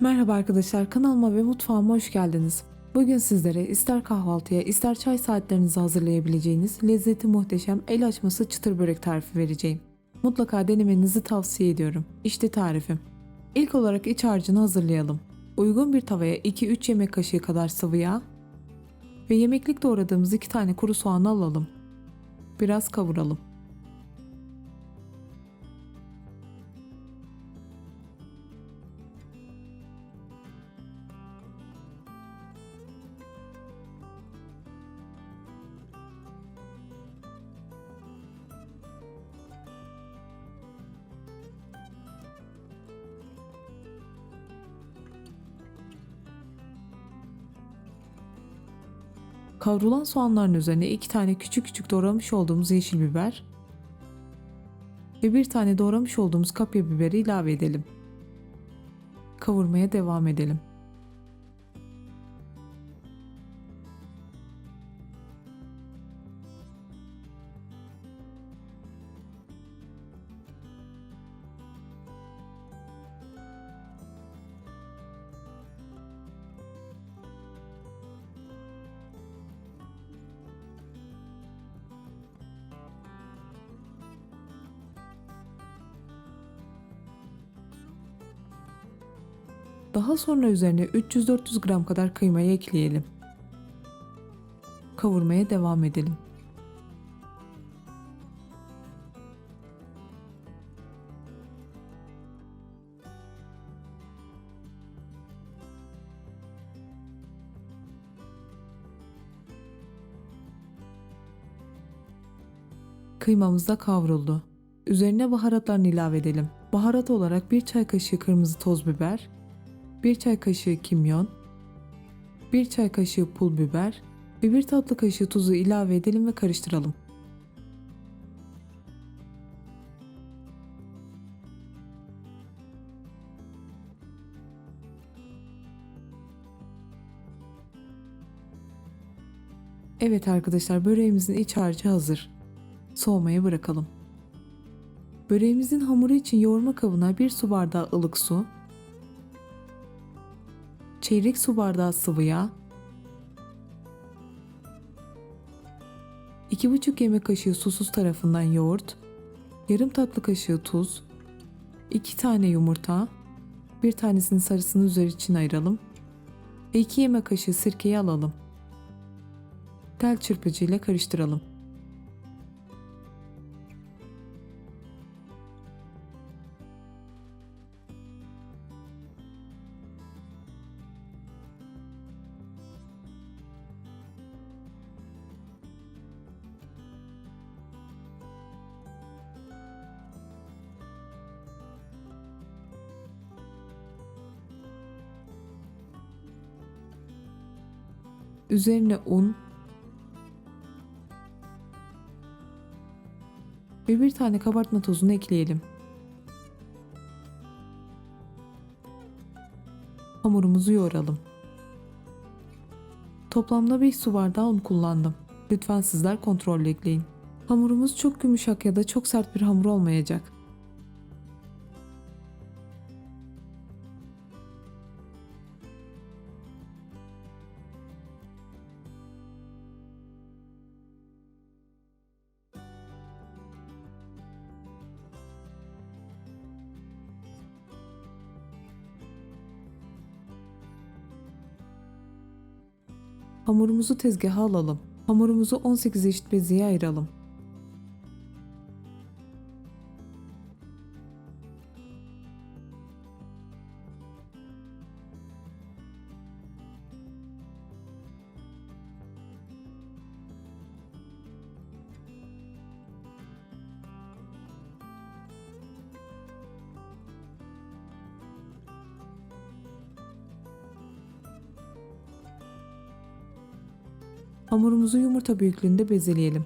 Merhaba arkadaşlar kanalıma ve mutfağıma hoş geldiniz. Bugün sizlere ister kahvaltıya ister çay saatlerinizi hazırlayabileceğiniz lezzeti muhteşem el açması çıtır börek tarifi vereceğim. Mutlaka denemenizi tavsiye ediyorum. İşte tarifim. İlk olarak iç harcını hazırlayalım. Uygun bir tavaya 2-3 yemek kaşığı kadar sıvı yağ ve yemeklik doğradığımız 2 tane kuru soğanı alalım. Biraz kavuralım. Kavrulan soğanların üzerine iki tane küçük küçük doğramış olduğumuz yeşil biber ve bir tane doğramış olduğumuz kapya biberi ilave edelim. Kavurmaya devam edelim. Daha sonra üzerine 300-400 gram kadar kıymayı ekleyelim. Kavurmaya devam edelim. Kıymamız da kavruldu. Üzerine baharatlarını ilave edelim. Baharat olarak 1 çay kaşığı kırmızı toz biber, 1 çay kaşığı kimyon, 1 çay kaşığı pul biber ve 1 tatlı kaşığı tuzu ilave edelim ve karıştıralım. Evet arkadaşlar böreğimizin iç harcı hazır. Soğumaya bırakalım. Böreğimizin hamuru için yoğurma kabına 1 su bardağı ılık su, çeyrek su bardağı sıvı yağ, 2,5 yemek kaşığı susuz tarafından yoğurt, yarım tatlı kaşığı tuz, 2 tane yumurta, bir tanesinin sarısını üzeri için ayıralım ve 2 yemek kaşığı sirkeyi alalım. Tel çırpıcı ile karıştıralım. Üzerine un ve bir tane kabartma tozunu ekleyelim. Hamurumuzu yoğuralım. Toplamda 5 su bardağı un kullandım. Lütfen sizler kontrollü ekleyin. Hamurumuz çok yumuşak ya da çok sert bir hamur olmayacak. Hamurumuzu tezgaha alalım. Hamurumuzu 18 eşit beziye ayıralım. Hamurumuzu yumurta büyüklüğünde bezeleyelim.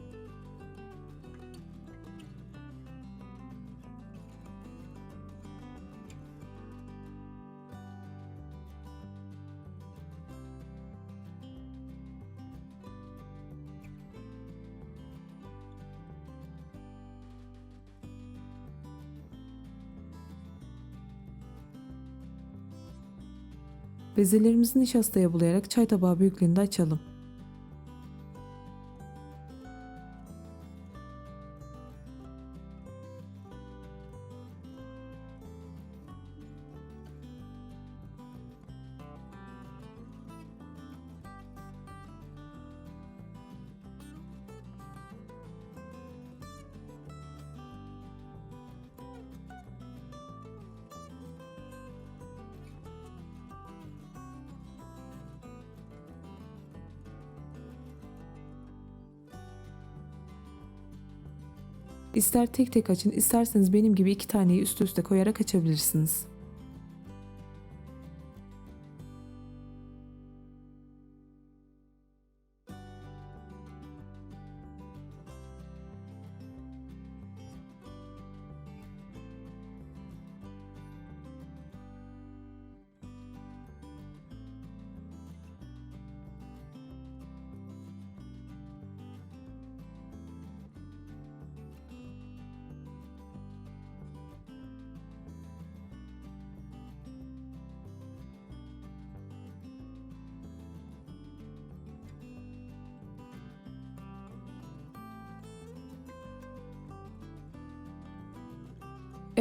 Bezelerimizi nişastaya bulayarak çay tabağı büyüklüğünde açalım. İster tek tek açın, isterseniz benim gibi iki taneyi üst üste koyarak açabilirsiniz.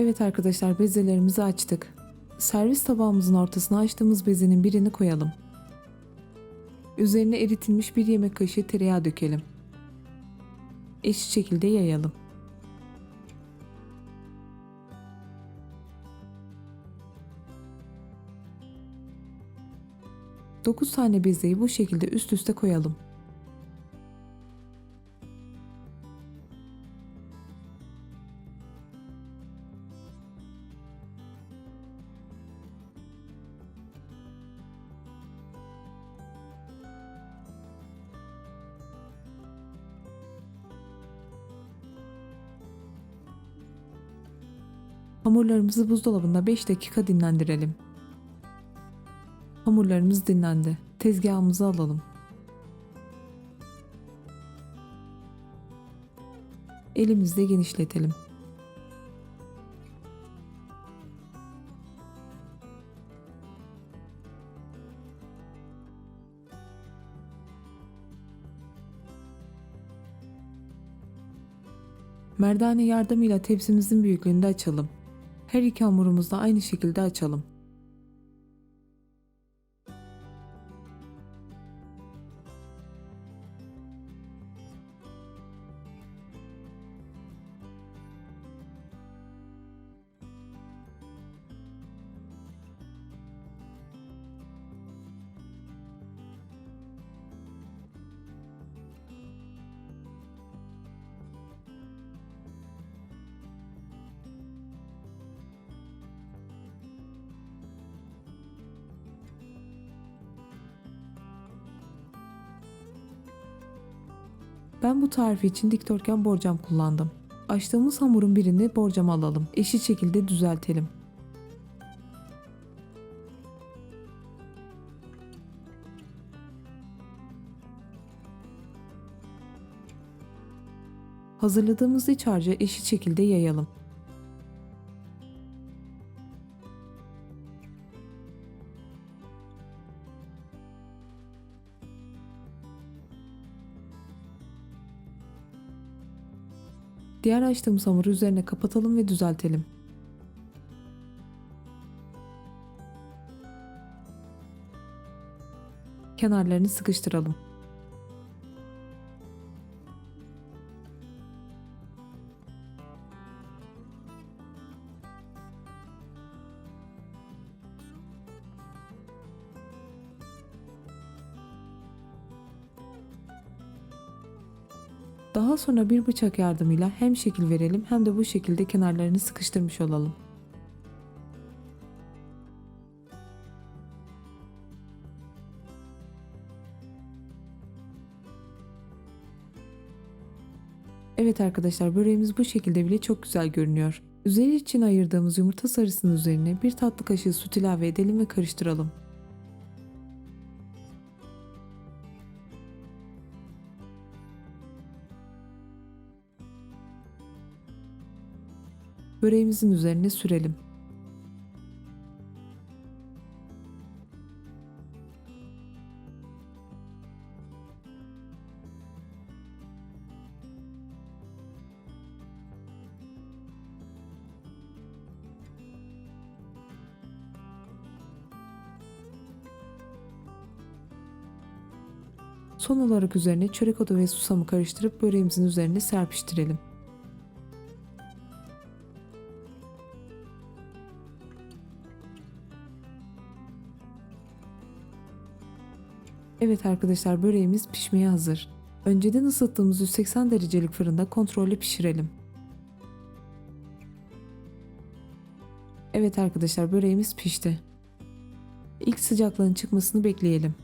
Evet arkadaşlar bezelerimizi açtık. Servis tabağımızın ortasına açtığımız bezenin birini koyalım. Üzerine eritilmiş bir yemek kaşığı tereyağı dökelim. Eşit şekilde yayalım. Dokuz tane bezeyi bu şekilde üst üste koyalım. Hamurlarımızı buzdolabında 5 dakika dinlendirelim. Hamurlarımız dinlendi. Tezgahımızı alalım. Elimizle genişletelim. Merdane yardımıyla tepsimizin büyüklüğünde açalım. Her iki hamurumuzu da aynı şekilde açalım. Ben bu tarifi için dikdörtgen borcam kullandım. Açtığımız hamurun birini borcama alalım. Eşit şekilde düzeltelim. Hazırladığımız iç harcı eşit şekilde yayalım. Diğer açtığımız hamuru üzerine kapatalım ve düzeltelim. Kenarlarını sıkıştıralım. Sonra bir bıçak yardımıyla hem şekil verelim hem de bu şekilde kenarlarını sıkıştırmış olalım. Evet arkadaşlar böreğimiz bu şekilde bile çok güzel görünüyor. Üzeri için ayırdığımız yumurta sarısının üzerine bir tatlı kaşığı süt ilave edelim ve karıştıralım. böreğimizin üzerine sürelim. Son olarak üzerine çörek otu ve susamı karıştırıp böreğimizin üzerine serpiştirelim. Evet arkadaşlar böreğimiz pişmeye hazır. Önceden ısıttığımız 180 derecelik fırında kontrollü pişirelim. Evet arkadaşlar böreğimiz pişti. İlk sıcaklığın çıkmasını bekleyelim.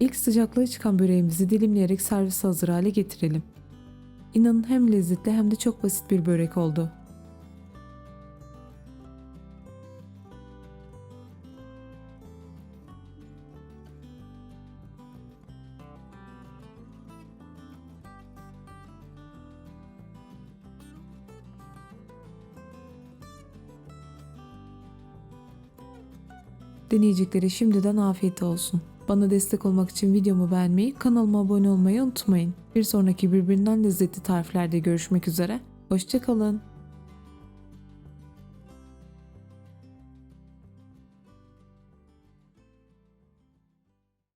İlk sıcaklığı çıkan böreğimizi dilimleyerek servis hazır hale getirelim. İnanın hem lezzetli hem de çok basit bir börek oldu. Deneyeceklere şimdiden afiyet olsun. Bana destek olmak için videomu beğenmeyi, kanalıma abone olmayı unutmayın. Bir sonraki birbirinden lezzetli tariflerde görüşmek üzere. Hoşçakalın.